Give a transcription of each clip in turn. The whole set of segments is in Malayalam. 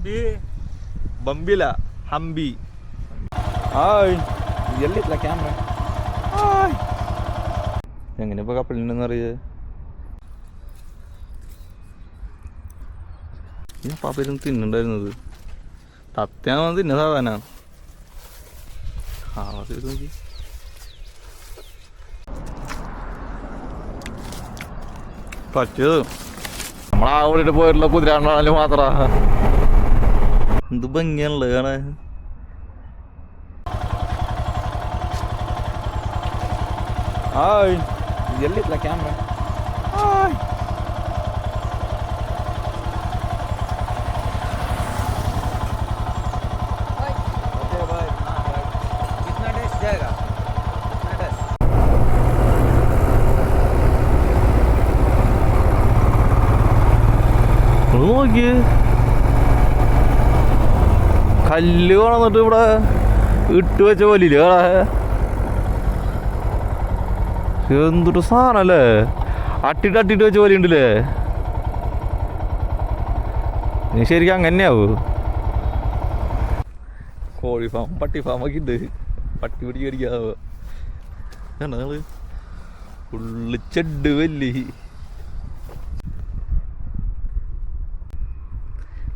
ഹംബി ബംബില ഹംബಿ ആയ് എല്ലില്ല ക്യാമറ ആയ് എങ്ങനെ ഇപ്പോൾ കപ്പലുണ്ടെന്ന് അറിയത് ഞാൻ പാപ്പരും തിന്നുണ്ടായിരുന്നത് തത്തയാണ് തിന്ന സാധാരണ ആ നോക്കി പറ്റിയത് നമ്മളാ ഓടിട്ട് പോയിട്ടുള്ള കുതിരാണ്ടാണെങ്കിലും മാത്രമാണ് എന്ത് ഭംഗിയാണല്ലോ കാണാൻ ಹಾಯ್ ಎಲ್ಲಿಲ್ಲ ಕ್ಯಾಮ್ರಾ ಹಾಯ್ ಹೋಗಿ കല്ല് കൊണ്ടിട്ട് ഇവിടെ ഇട്ട് വെച്ച പോലില്ല എന്തൊരു സാധനല്ലേ അട്ടിട്ട് അട്ടിട്ട് വെച്ച പോലെ ഉണ്ടല്ലേ? നീ ശരിക്കും അങ്ങനെയാവൂ കോഴി ഫാം പട്ടി ഫാം ഒക്കെ ഉണ്ട്. പട്ടി പിടിച്ച് കടിക്കാവോ ഉള്ളു ചെഡ് വല്ലി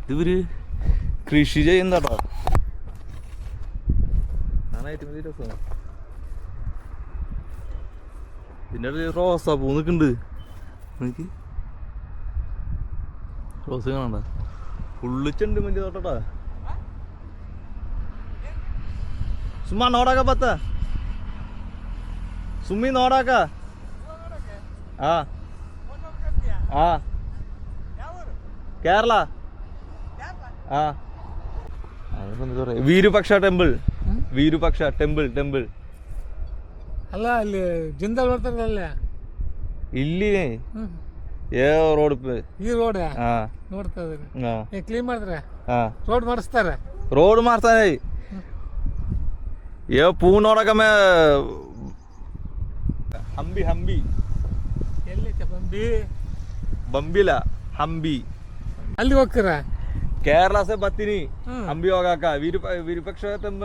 ഇതൊരു കൃഷി ചെയ്യുന്നതാട്ടോ അതാണ് ഏറ്റവും വലിയ രസം പിന്നെ ഒരു റോസാ പൂ നിൽക്കുന്നുണ്ട് നോക്കി റോസ് കാണണ്ട. ഉള്ളിച്ചുണ്ട് മഞ്ഞ തോട്ടടാ. സുമ്മാ നോടാക്ക പത്ത. സുമ്മി നോടാക്ക. ആ. ആ. കേരള. ആ. Virupaksha temple. Virupaksha temple temple. ಅಲ್ಲ ಅಲ್ಲಿ ಜಿಂದಲ್ ಬರ್ತಾರಲ್ಲ ಇಲ್ಲಿ? ಯಾವ ರೋಡ್ ಈ ರೋಡ್ ನೋಡ್ತಾ ಇದ್ದೀನಿ ಕ್ಲೀನ್ ಮಾಡಿದ್ರೆ? ರೋಡ್ ಮಾಡಿಸ್ತಾರೆ? ರೋಡ್ ಮಾಡ್ತಾರೆ. ಯಾವ ಪೂ ನೋಡಕಮ್ಮೆ. ಹಂಬಿ ಹಂಬಿ. ಎಲ್ಲಿದೆ ಬಂಬಿ ಬಂಬಿಲ ಹಂಬಿ. ಅಲ್ಲಿ ಹೋಗ್ತೀರ? ಕೇರಳ ಸೇ ಬರ್ತೀನಿ ಹಂಬಿ ಹೋಗಾಕ. ವಿರೂಪ ವಿರೂಪಕ್ಷ ತಂಬ.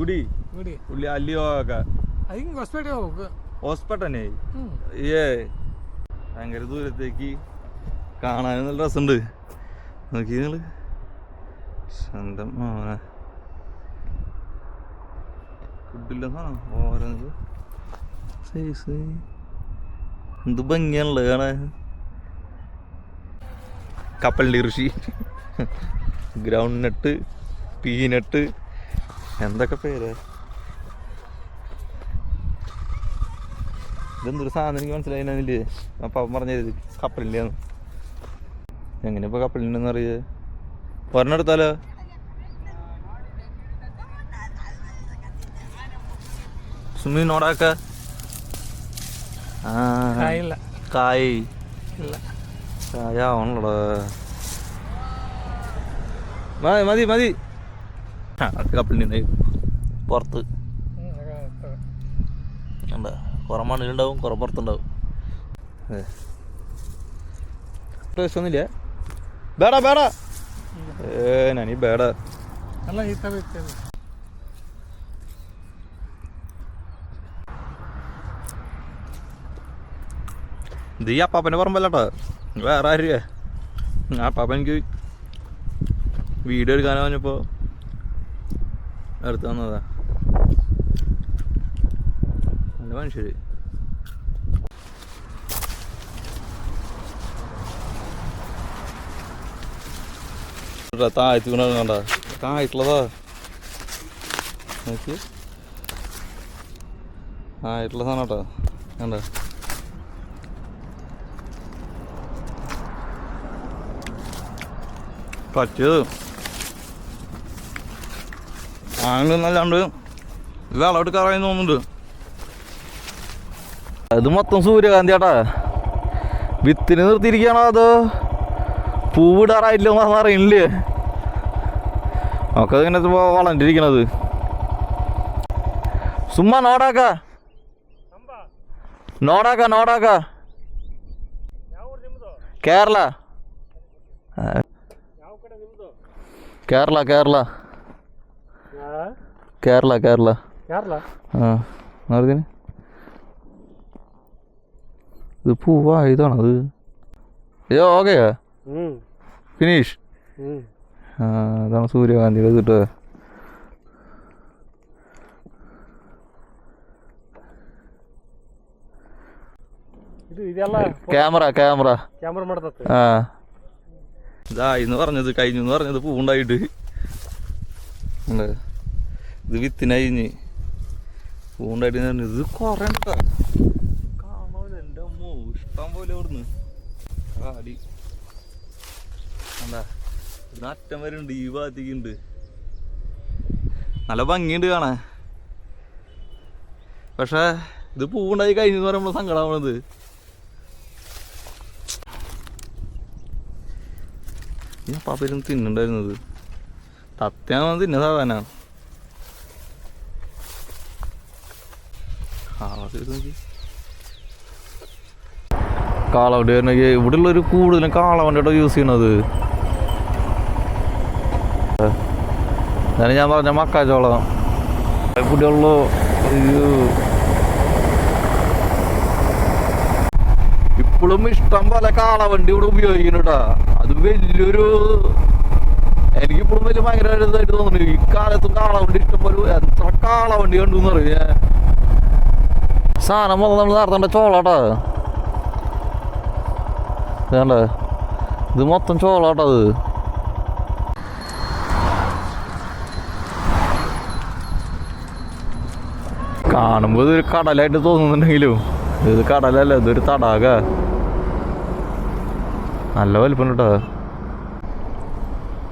ಗುಡಿ ಗುಡಿ ಉಲ್ಲಿ ಅಲ್ಲಿ ಹೋಗಾಕ ಹಿಂಗೆ ಹೊಸಪೇಟೆ ಹೋಗು ഹോസ്പിറ്റലേ ಹ್ಞೂ ഏ ഭയങ്കര ദൂരത്തേക്ക് കാണാനും നല്ല രസമുണ്ട് നോക്കി നിങ്ങള് സ്വന്തം മോനെ ഫുഡില്ല സാധനം ഓരോന്നത് സൈസ് എന്ത് ഭംഗിയാണല്ലോ കാണാൻ കപ്പലിൻ്റെ കൃഷി ഗ്രൗണ്ട് നട്ട് പീനട്ട് എന്തൊക്കെ പേര്? ഇതെന്തൊരു സാധനം എനിക്ക് മനസ്സിലായില്ലേ അപ്പം പറഞ്ഞത് കപ്പലിന്റെയാണ് എങ്ങനെ ഇപ്പോൾ കപ്പലിന്റെന്ന് അറിയത് ഒരെണ്ണെടുത്താലോ സുമി നോടാക്ക കായ്. കായ ആവണല്ലോടാ മതി മതി. കപ്പിളിന്റെ പുറത്ത്. എന്താ കുറേ മണ്ണിലുണ്ടാവും കുറേ ഏ നനി ബേട ഇത് ഈ അപ്പാപ്പന്റെ വേറെ ആരുക ആ അപ്പാപ്പ എനിക്ക് വീഡിയോ എടുക്കാനോ പറഞ്ഞപ്പോ എടുത്തു തന്നതാ നല്ല മനുഷ്യര്. താഴ്ത്തി കണ്ട? താഴെയിട്ടുള്ളതാ നോക്കി ആയിട്ടുള്ള സാധനം പറ്റിയത്. ആണെന്നല്ലാണ്ട് ഇത് അളവെടുക്കാറായെന്ന് തോന്നുന്നുണ്ട്. ഇത് മൊത്തം സൂര്യകാന്തി ഏട്ടാ വിത്തിന് നിർത്തിയിരിക്കുകയാണോ അത് പൂവിടാറായില്ല അറിയില്ലേ ഒക്കെ ഇങ്ങനെ വളണ്ടിരിക്കണത് സുമ്മാ നോടാക്ക. നോടാക്ക നോടാക്ക. കേരള. കേരള കേരള. കേരള കേരള. കേരള? ആ നടത്തിന് ഇത് പൂവാ ഇതാണ് അത്? അയ്യോ ഓക്കെയാ ഫിനിഷ്. ആ അതാണ് സൂര്യകാന്തിയുടെ കിട്ടുക ക്യാമറ ക്യാമറ. ക്യാമറ ആ. ഇതാ ഇന്ന് പറഞ്ഞത് കഴിഞ്ഞു എന്ന് പറഞ്ഞത് പൂണ്ടായിട്ട് ഉണ്ട്. ഇത് വിത്തിനഴിഞ്ഞ് പൂണ്ടായിട്ട് പറഞ്ഞു, ഇത് കുറേ കാണാവില്ല എന്റെ അമ്മോ ഇഷ്ടം പോലെ അവിടുന്ന്. കാടി. എന്താ ഇതിന് അറ്റം വരെ ഉണ്ട്. ഈ ഭാഗത്തേക്കുണ്ട് നല്ല ഭംഗിയുണ്ട് കാണാൻ. പക്ഷേ ഇത് പൂണ്ടായി കഴിഞ്ഞു എന്ന് പറയുമ്പോൾ സങ്കടമാണത് ഞാൻ തിന്നുണ്ടായിരുന്നത്. തത്തയാണ് തിന്ന സാധാരണ കാളവണ്ടി വരണമെങ്കിൽ ഇവിടെ ഉള്ളൊരു കൂടുതലും കാളവണ്ടിയുടെ യൂസ് ചെയ്യണത് ഞാൻ പറഞ്ഞ മക്കാച്ചോളം അയ്യോ ഇപ്പോഴും ഇഷ്ടം പോലെ കാളവണ്ടി ഇവിടെ ഉപയോഗിക്കുന്നുട്ടാ അത് വലിയൊരു എനിക്കിപ്പോഴും വലിയ ഭയങ്കര ഇതായിട്ട് തോന്നുന്നു. ഈ കാലത്തും കാളവണ്ടി ഇഷ്ടം പോലെ എത്ര കാളവണ്ടി കണ്ടു എന്ന് പറയും ഞാൻ സാധനം വന്ന് നമ്മൾ നടത്തേണ്ട ചോളാട്ടോ. വേണ്ട ഇത് മൊത്തം ചോളാട്ടോ അത്. കാണുമ്പോൾ ഇതൊരു കടലായിട്ട് തോന്നുന്നുണ്ടെങ്കിലും ഇത് കടലല്ല ഇതൊരു തടാക. നല്ല വലിപ്പം കേട്ടോ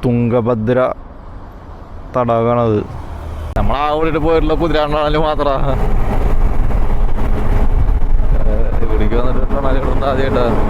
തുങ്കഭദ്ര തടാകമാണത് നമ്മൾ ആ പോയിട്ടുള്ള കുതിരാണ്ടാണെങ്കിലും മാത്ര. ഇവിടേക്ക് വന്നിട്ട് ആദ്യമായിട്ടാ